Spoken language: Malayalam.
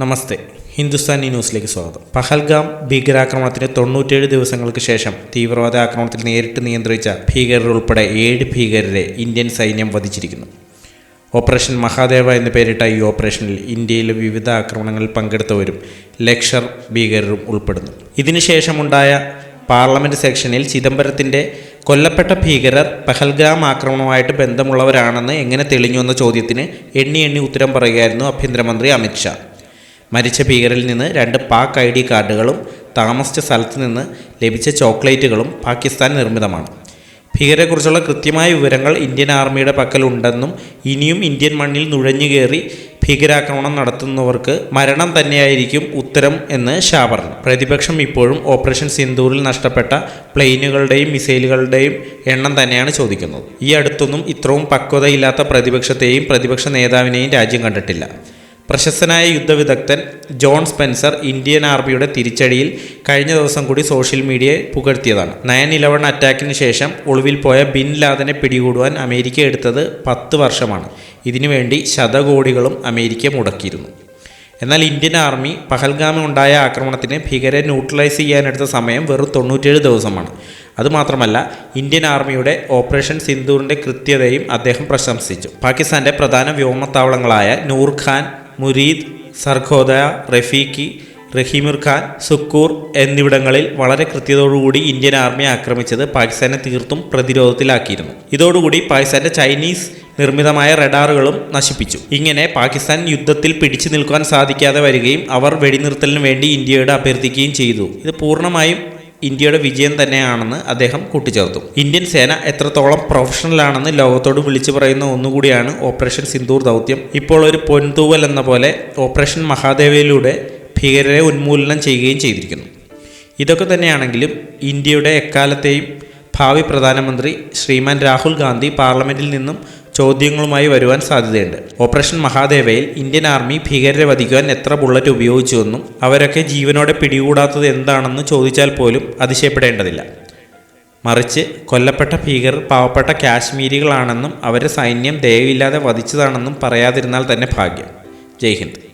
നമസ്തേ. ഹിന്ദുസ്ഥാനി ന്യൂസിലേക്ക് സ്വാഗതം. പഹൽഗാം ഭീകരാക്രമണത്തിന് തൊണ്ണൂറ്റേഴ് ദിവസങ്ങൾക്ക് ശേഷം തീവ്രവാദ ആക്രമണത്തിൽ നേരിട്ട് നിയന്ത്രിച്ച ഭീകരരുൾപ്പെടെ ഏഴ് ഭീകരരെ ഇന്ത്യൻ സൈന്യം വധിച്ചിരിക്കുന്നു. ഓപ്പറേഷൻ മഹാദേവ എന്ന് പേരിട്ട ഈ ഓപ്പറേഷനിൽ ഇന്ത്യയിലെ വിവിധ ആക്രമണങ്ങളിൽ പങ്കെടുത്തവരും ലക്ഷർ ഭീകരരും ഉൾപ്പെടുന്നു. ഇതിനുശേഷമുണ്ടായ പാർലമെന്റ് സെക്ഷനിൽ ചിദംബരത്തിന്റെ കൊല്ലപ്പെട്ട ഭീകരർ പഹൽഗാം ആക്രമണവുമായിട്ട് ബന്ധമുള്ളവരാണെന്ന് എങ്ങനെ തെളിഞ്ഞു എന്ന ചോദ്യത്തിന് എണ്ണി എണ്ണി ഉത്തരം പറയുകയായിരുന്നു ആഭ്യന്തരമന്ത്രി അമിത്ഷാ മരിച്ച ഭീകരിൽ നിന്ന് രണ്ട് പാക് ഐ ഡി കാർഡുകളും താമസിച്ച സ്ഥലത്ത് നിന്ന് ലഭിച്ച ചോക്ലേറ്റുകളും പാകിസ്ഥാൻ നിർമ്മിതമാണ്. ഭീകരെക്കുറിച്ചുള്ള കൃത്യമായ വിവരങ്ങൾ ഇന്ത്യൻ ആർമിയുടെ പക്കലുണ്ടെന്നും ഇനിയും ഇന്ത്യൻ മണ്ണിൽ നുഴഞ്ഞുകയറി ഭീകരാക്രമണം നടത്തുന്നവർക്ക് മരണം തന്നെയായിരിക്കും ഉത്തരം എന്ന് ഷാ പറഞ്ഞു. പ്രതിപക്ഷം ഇപ്പോഴും ഓപ്പറേഷൻ സിന്ദൂറിൽ നഷ്ടപ്പെട്ട പ്ലെയിനുകളുടെയും മിസൈലുകളുടെയും എണ്ണം തന്നെയാണ് ചോദിക്കുന്നത്. ഈ അടുത്തൊന്നും ഇത്രയും പക്വതയില്ലാത്ത പ്രതിപക്ഷത്തെയും പ്രതിപക്ഷ നേതാവിനെയും രാജ്യം കണ്ടിട്ടില്ല. പ്രശസ്തനായ യുദ്ധവിദഗ്ധൻ ജോൺ സ്പെൻസർ ഇന്ത്യൻ ആർമിയുടെ തിരിച്ചടിയിൽ കഴിഞ്ഞ ദിവസം കൂടി സോഷ്യൽ മീഡിയയെ പുകഴ്ത്തിയതാണ്. നയൻ ഇലവൻ അറ്റാക്കിന് ശേഷം ഒളിവിൽ പോയ ബിൻ ലാദനെ പിടികൂടുവാൻ അമേരിക്ക എടുത്തത് പത്ത് വർഷമാണ്. ഇതിനുവേണ്ടി ശതകോടികളും അമേരിക്ക മുടക്കിയിരുന്നു. എന്നാൽ ഇന്ത്യൻ ആർമി പഹൽഗാമിൽ ഉണ്ടായ ആക്രമണത്തിന് ഭീകരെ ന്യൂട്രലൈസ് ചെയ്യാനെടുത്ത സമയം വെറും തൊണ്ണൂറ്റേഴ് ദിവസമാണ്. അതുമാത്രമല്ല ഇന്ത്യൻ ആർമിയുടെ ഓപ്പറേഷൻ സിന്ദൂറിന്റെ കൃത്യതയും അദ്ദേഹം പ്രശംസിച്ചു. പാകിസ്ഥാന്റെ പ്രധാന വ്യോമത്താവളങ്ങളായ നൂർ ഖാൻ മുരീദ് സർഖോദ റഫീഖി റഹീമുർ ഖാൻ സുക്കൂർ എന്നിവിടങ്ങളിൽ വളരെ കൃത്യതയോടുകൂടി ഇന്ത്യൻ ആർമി ആക്രമിച്ചത് പാകിസ്ഥാനെ തീർത്തും പ്രതിരോധത്തിലാക്കിയിരുന്നു. ഇതോടുകൂടി പാകിസ്ഥാന്റെ ചൈനീസ് നിർമ്മിതമായ റഡാറുകളും നശിപ്പിച്ചു. ഇങ്ങനെ പാകിസ്ഥാൻ യുദ്ധത്തിൽ പിടിച്ചു നിൽക്കാൻ സാധിക്കാതെ വരികയും അവർ വെടിനിർത്തലിന് വേണ്ടി ഇന്ത്യയോട് അഭ്യർത്ഥിക്കുകയും ചെയ്തു. ഇത് പൂർണമായും ഇന്ത്യയുടെ വിജയം തന്നെയാണെന്ന് അദ്ദേഹം കൂട്ടിച്ചേർത്തു. ഇന്ത്യൻ സേന എത്രത്തോളം പ്രൊഫഷണൽ ആണെന്ന് ലോകത്തോട് വിളിച്ചു പറയുന്ന ഒന്നുകൂടിയാണ് ഓപ്പറേഷൻ സിന്ദൂർ ദൗത്യം. ഇപ്പോൾ ഒരു പൊൻതൂവൽ എന്ന പോലെ ഓപ്പറേഷൻ മഹാദേവയിലൂടെ ഭീകരരെ ഉന്മൂലനം ചെയ്യുകയും ചെയ്തിരിക്കുന്നു. ഇതൊക്കെ തന്നെയാണെങ്കിലും ഇന്ത്യയുടെ എക്കാലത്തെയും ഭാവി പ്രധാനമന്ത്രി ശ്രീമാൻ രാഹുൽ ഗാന്ധി പാർലമെന്റിൽ നിന്നും ചോദ്യങ്ങളുമായി വരുവാൻ സാധ്യതയുണ്ട്. ഓപ്പറേഷൻ മഹാദേവയിൽ ഇന്ത്യൻ ആർമി ഭീകരരെ വധിക്കുവാൻ എത്ര ബുള്ളറ്റ് ഉപയോഗിച്ചുവെന്നും അവരൊക്കെ ജീവനോടെ പിടികൂടാത്തത് എന്താണെന്ന് ചോദിച്ചാൽ പോലും അതിശയപ്പെടേണ്ടതില്ല. മറിച്ച് കൊല്ലപ്പെട്ട ഭീകരർ പാവപ്പെട്ട കാശ്മീരികളാണെന്നും അവരെ സൈന്യം ദയവില്ലാതെ വധിച്ചതാണെന്നും പറയാതിരുന്നാൽ തന്നെ ഭാഗ്യം. ജയ് ഹിന്ദ്.